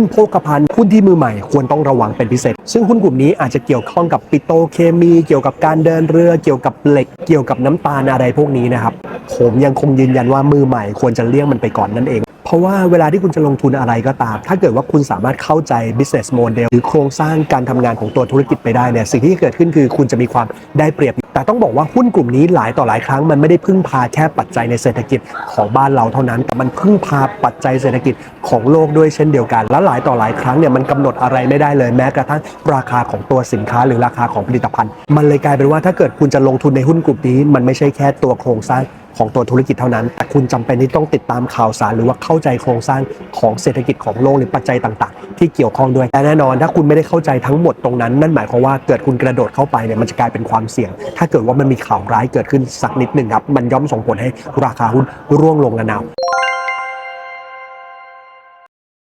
หุ้นโภคภัณฑ์หุ้นที่มือใหม่ควรต้องระวังเป็นพิเศษ ซึ่งหุ้นกลุ่มนี้อาจจะเกี่ยวข้องกับปิโตเคมี เกี่ยวกับการเดินเรือ เกี่ยวกับเหล็ก เกี่ยวกับน้ำตาลอะไรพวกนี้นะครับ ผมยังคงยืนยันว่ามือใหม่ควรจะเลี่ยงมันไปก่อนนั่นเองเพราะว่าเวลาที่คุณจะลงทุนอะไรก็ตาม ถ้าเกิดว่าคุณสามารถเข้าใจ business model หรือโครงสร้างการทำงานของตัวธุรกิจไปได้เนี่ย สิ่งที่เกิดขึ้นคือคุณจะมีความได้เปรียบ แต่ต้องบอกว่าหุ้นกลุ่มนี้หลายต่อหลายครั้งมันไม่ได้พึ่งพาแค่ปัจจัยในเศรษฐกิจของบ้านเราเท่านั้น แต่มันพึ่งพาปัจจัยเศรษฐกิจ ของโลกด้วยเช่นเดียวกัน และหลายต่อหลายครั้งเนี่ยมันกำหนดอะไรไม่ได้เลยแม้กระทั่งราคาของตัวสินค้าหรือราคาของผลิตภัณฑ์ มันเลยกลายเป็นว่าถ้าเกิดคุณจะลงทุนในหุ้นกลุ่มนี้ มันไม่ใช่แค่ตัวโครงสร้างของตัวธุรกิจเท่านั้น แต่คุณจำเป็นที่ต้องติดตามข่าวสาร หรือว่าเข้าใจโครงสร้างของเศรษฐกิจของโลกหรือปัจจัยต่างๆ ที่เกี่ยวข้องด้วยแต่แน่นอนถ้าคุณไม่ได้เข้าใจทั้งหมดตรงนั้น นั่นหมายความว่าเกิดคุณกระโดดเข้าไปเนี่ยมันจะกลายเป็นความเสี่ยง ถ้าเกิดว่ามันมีข่าวร้ายเกิดขึ้นสักนิดหนึ่งครับมันย่อมส่งผลให้ราคาหุ้นร่วงลงระนาว